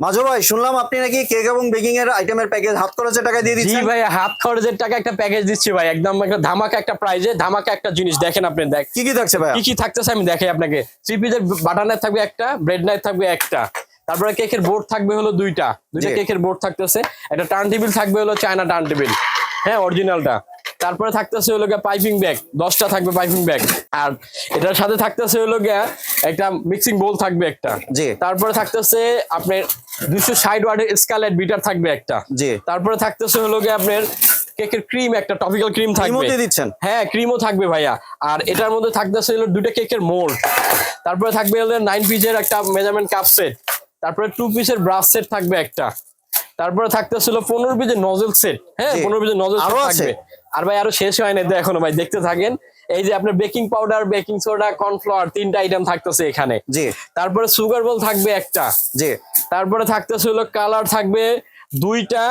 মাঝো ভাই শুনলাম আপনি নাকি কেক এবং বেকিং এর আইটেমের প্যাকেজ হাত খরচের টাকা দিয়ে জি দিচ্ছেন। ভাই হাত খরচের টাকা একটা প্যাকেজ দিচ্ছি ভাই একদম একটা ধামাকা একটা প্রাইজে ধামাকা একটা জিনিস দেখেন আপনি দেখ। কি কি থাকছে ভাই কি কি থাকতেছে আমি দেখাই আপনাকে। থ্রি পিসের বাটার নাইফ থাকবে একটা ব্রেড নাইফ থাকবে একটা। তারপরে কেকের বোর্ড থাকবে হলো দুইটা। দুইটা। কেকের বোর্ড থাকতেছে। একটা টার্ন টেবিল থাকবে হলো চায়না টার্ন টেবিল হ্যাঁ অরিজিনালটা তারপরে থাকতেছে হলো গিয়ে পাইপিং ব্যাগ দশটা থাকবে পাইপিং ব্যাগ আর এটার সাথে থাকতেছে হলো গিয়া একটা মিক্সিং বোল থাকবে একটা। জি। তারপরে থাকতেছে আপনার দুশো ষাট ওয়ার্ডের স্কালেট বিটার থাকবে একটা। জি। তারপরে থাকতেছে হলো গিয়ে আপনার কেকের ক্রিম একটা টপিক্যাল ক্রিম থাকবে। দিচ্ছেন? হ্যাঁ ক্রিমও থাকবে ভাইয়া। আর এটার মধ্যে থাকতেছে হলো দুটো কেকের মোল্ড তারপরে থাকবে হলো নাইন পিসের একটা মেজারমেন্ট কাপ সেট তারপরে টু পিসের ব্রাশ সেট থাকবে একটা। তারপরে থাকতেছিল পনেরো পিসের নজল সেট হ্যাঁ পনেরো পিসের নজল আরও সেট? থাকবে আর ভাই আরও শেষ হয় না এখনও ভাই দেখতে থাকেন। এই যে আপনার baking powder baking soda cornflour তিনটা আইটেম থাকতেছে এখানে। জি। তারপরে সুগার বল থাকবে একটা। জি। তারপরে থাকতেছে হলো কালার থাকবে দুইটা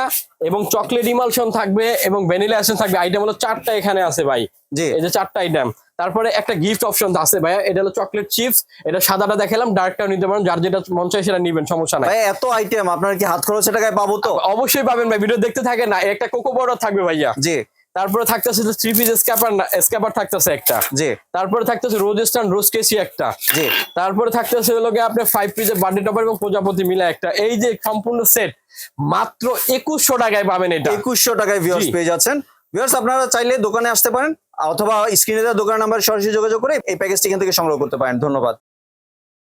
এবং চকলেট ইমালশন থাকবে এবং ভ্যানিলা এসেন্স থাকবে। আইটেম হলো চারটা এখানে আছে ভাই। জি। এই যে চারটা আইটেম তারপরে একটা গিফট অপশন আছে ভাই এটা হলো চকলেট চিপস এটা সাদাটা দেখালাম ডার্কটাও নিতে পারেন। যার যেটা মন চায় সেটা নিবেন সমস্যা নাই। ভাই এত আইটেম আপনার কি হাত খরচ টাকায় পাবো তো? অবশ্যই পাবেন ভাই। ভিডিও দেখতে থাকে না একটা কোকো পাউডার থাকবে ভাইয়া। জি। তারপরে থাকতেছে থ্রি পিস স্ক্যাপার স্ক্যাপার থাকতেছে একটা। জি। তারপরে থাকতেছে রোজ স্টান রোজ কেসি একটা। জি। তারপরে থাকতেছে হলো গিয়ে আপনার ফাইভ পিসের বার্থডে টপার এবং প্রজাপতি মিলে একটা। এই যে সম্পূর্ণ সেট মাত্র একুশশো টাকায় পাবেন এটা। একুশশো টাকায় ভিউয়ার্স পেয়ে যাচ্ছেন। ভিউয়ার্স আপনারা চাইলে দোকানে আসতে পারেন অথবা স্ক্রিনে দেওয়া দোকান নাম্বার সরাসরি যোগাযোগ করে এই প্যাকেজটি এখান থেকে সংগ্রহ করতে পারেন। ধন্যবাদ।